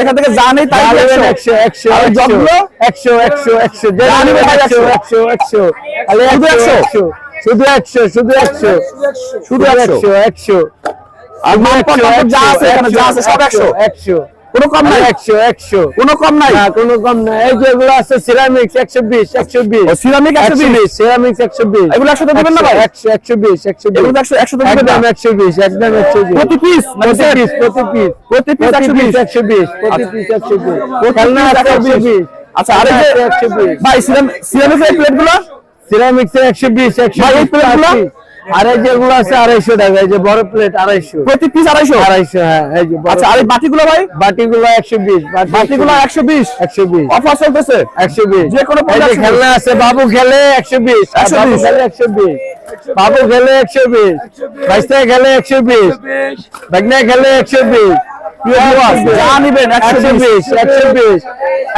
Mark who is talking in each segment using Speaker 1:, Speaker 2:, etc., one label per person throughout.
Speaker 1: এখান থেকে নেই তাই একশো।
Speaker 2: একশো একশো একশো? একশো একশো একশো। একশো।
Speaker 1: শুধু
Speaker 2: একশো
Speaker 1: একশো?
Speaker 2: একশো। শুধু একশো শুধু একশো।
Speaker 1: শুধু একশো?
Speaker 2: একশো একশো।
Speaker 1: আর যা আছে যা আছে সব একশো
Speaker 2: একশো।
Speaker 1: কোনো কম নাই।
Speaker 2: একশো একশো।
Speaker 1: কোনো কম নাই।
Speaker 2: না কোনো কম না এই যে এগুলো আছে সিরামিক্স একশো বিশ একশো বিশ।
Speaker 1: সিরামিক একশো বিশ?
Speaker 2: সিরামিক্স একশো বিশ।
Speaker 1: এগুলো একশোতে দেবেন না ভাই?
Speaker 2: একশো একশো বিশ একশো বিশ।
Speaker 1: একশো একশো দেবেন
Speaker 2: একদম একশো বিশ একদম একশো বিশ।
Speaker 1: প্রতি পিস
Speaker 2: প্রতি পিস প্রতি পিস
Speaker 1: প্রতি পিস একশো বিশ?
Speaker 2: একশো বিশ প্রতি পিস একশো বিশ। খেলনা
Speaker 1: একশো
Speaker 2: একশো
Speaker 1: বিশ। আচ্ছা আর এই যে
Speaker 2: একশো বিশ।
Speaker 1: ভাই সিরামিক সিরামিকের এই প্লেটগুলো?
Speaker 2: সিরামিক্স একশো বিশ একশো
Speaker 1: ভাই, এই
Speaker 2: বিশ
Speaker 1: plate গুলো?
Speaker 2: আর এই যেগুলো আছে আড়াইশো টাকা এই যে বড় প্লেট আড়াইশো
Speaker 1: প্রতি পিস আড়াইশো
Speaker 2: আড়াইশো হ্যাঁ এই যে
Speaker 1: আচ্ছা আর এই বাটিগুলো ভাই
Speaker 2: বাটিগুলো একশো বিশ
Speaker 1: বাটিগুলো একশো বিশ
Speaker 2: একশো বিশ
Speaker 1: অফার চলতেছে
Speaker 2: একশো বিশ
Speaker 1: যে কোনো
Speaker 2: খেলনা আছে বাবু খেলে একশো বিশ আর
Speaker 1: 120
Speaker 2: বাবু খেলে একশো বিশ বাবু খেলে একশো বিশ বাইশটা খেলে একশো বিশ বাগনা খেলে একশো বিশ
Speaker 1: যা নিবেন একশো
Speaker 2: একশো বিশ একশো বিশ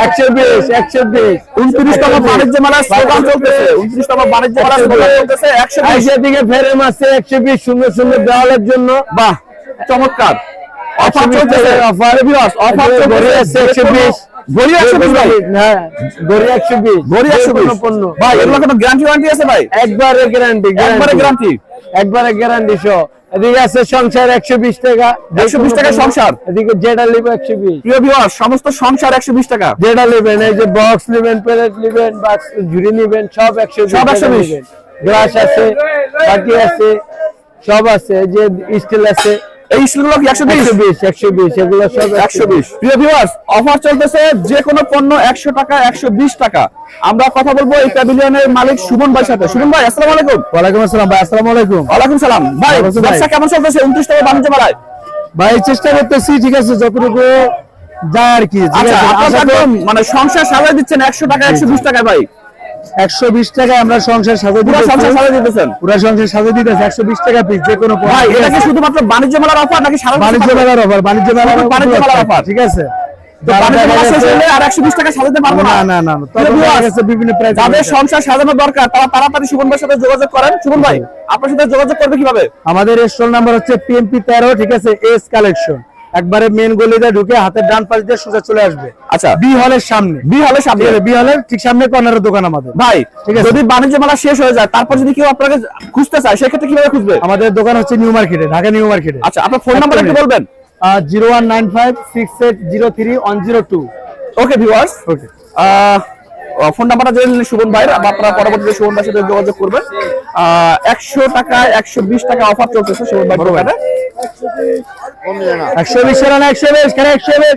Speaker 2: একশো বিশ একশো বিশ।
Speaker 1: উনত্রিশতম বাণিজ্য মেলার স্লোগান চলতেছে। উনত্রিশতম বাণিজ্য মেলার স্লোগান চলতেছে একশো বিশ।
Speaker 2: আইসা দিকে ফেরেম আছে একশো বিশ সুন্দর সুন্দর দেওয়ালের জন্য।
Speaker 1: বাহ চমৎকার। অফার চলতেছে।
Speaker 2: একশো বিশ।
Speaker 1: ঘড়ি একশো বিশ ভাই।
Speaker 2: হ্যাঁ ঘড়ি একশো বিশ।
Speaker 1: ঘড়ি একশো বিশ।
Speaker 2: পণ্য
Speaker 1: ভাই এগুলো কোনো গ্যারান্টি ওয়ারেন্টি আছে ভাই?
Speaker 2: একবারে গ্যারান্টি
Speaker 1: একবারে গ্যারান্টি
Speaker 2: একবারে গ্যারান্টি সহ এদিকে আছে সংসার একশো বিশ টাকা।
Speaker 1: একশো বিশ টাকা সংসার।
Speaker 2: এদিকে যেটা নিবে একশো বিশ।
Speaker 1: প্রিয় বিহার সমস্ত সংসার একশো বিশ টাকা।
Speaker 2: যেটা নেবেন এই যে বক্স নেবেন প্লেট নেবেন বাক্স ঝুড়ি নেবেন সব একশো
Speaker 1: সব 120
Speaker 2: গ্লাস আছে বাকি আছে সব আছে এই যে স্টিল আছে।
Speaker 1: এই স্টিলগুলো কি একশো বিশ?
Speaker 2: একশো বিশ একশো বিশ এগুলো সব
Speaker 1: একশো বিশ। প্রিয় ভিউয়ার্স অফার চলতেছে যে কোনো পণ্য একশো টাকা একশো বিশ টাকা। আমরা কথা বলব এই প্যাভিলিয়নের মালিক সুমন ভাই সাথে। সুমন ভাই আসসালামু আলাইকুম।
Speaker 2: আসসালাম ভাই আসসালামু আলাইকুম।
Speaker 1: ওয়ালাইকুম সালাম। ভাই ব্যবসা কেমন চলতেছে? উনত্রিশ টাকা বাণিজ্য মেলায়।
Speaker 2: ভাই চেষ্টা করতেছি ঠিক আছে যতটুকু যায় আর কি।
Speaker 1: আচ্ছা মানে সংসার সাজায় দিচ্ছেন একশো টাকা একশো বিশ টাকায় ভাই।
Speaker 2: একশো বিশ টাকায় আমরা সংসার সাজা
Speaker 1: সংসার
Speaker 2: দিতেছি
Speaker 1: দিতেছেন?
Speaker 2: পুরো সংসার সাজা দিতেছি একশো বিশ টাকা পিস যে কোনো
Speaker 1: ভাই এটা কি শুধুমাত্র বাণিজ্য মেলার অফার নাকি সারা
Speaker 2: বাণিজ্য মেলার অফার বাণিজ্য মেলার
Speaker 1: বাণিজ্য মেলার।
Speaker 2: ঠিক আছে। আমাদের স্টল নাম্বার হচ্ছে পিএমপি তেরো ঠিক আছে এস কালেকশন একবারে মেন গলিতে ঢুকে হাতের ডান পাশ দিয়ে সোজা চলে আসবে।
Speaker 1: আচ্ছা।
Speaker 2: বি হলের সামনে।
Speaker 1: বি হলে সামনে।
Speaker 2: বি হলের ঠিক সামনে কর্নারের দোকান আমাদের।
Speaker 1: ভাই
Speaker 2: ঠিক আছে।
Speaker 1: যদি বাণিজ্য মেলা শেষ হয়ে যায় তারপর যদি কেউ আপনাকে খুঁজতে চায় সেক্ষেত্রে কীভাবে খুঁজবে?
Speaker 2: আমাদের দোকান হচ্ছে নিউ মার্কেটে ঢাকা নিউ মার্কেটে
Speaker 1: আচ্ছা আপনার ফোন নাম্বার একটু বলবেন?
Speaker 2: Zero one nine five six eight zero three one zero two
Speaker 1: okay viewers
Speaker 2: okay
Speaker 1: phone নাম্বারটা জেনে নিলেন সুমন ভাইয়ের আপনারা পরবর্তীতে সুমন ভাইয়ের সাথে যোগাযোগ করবেন। একশো টাকায় একশো বিশ টাকা অফার চলতেছে ভাইয়ের দোকানে।
Speaker 2: একশো বিশ একশো বিশ একশো বিশ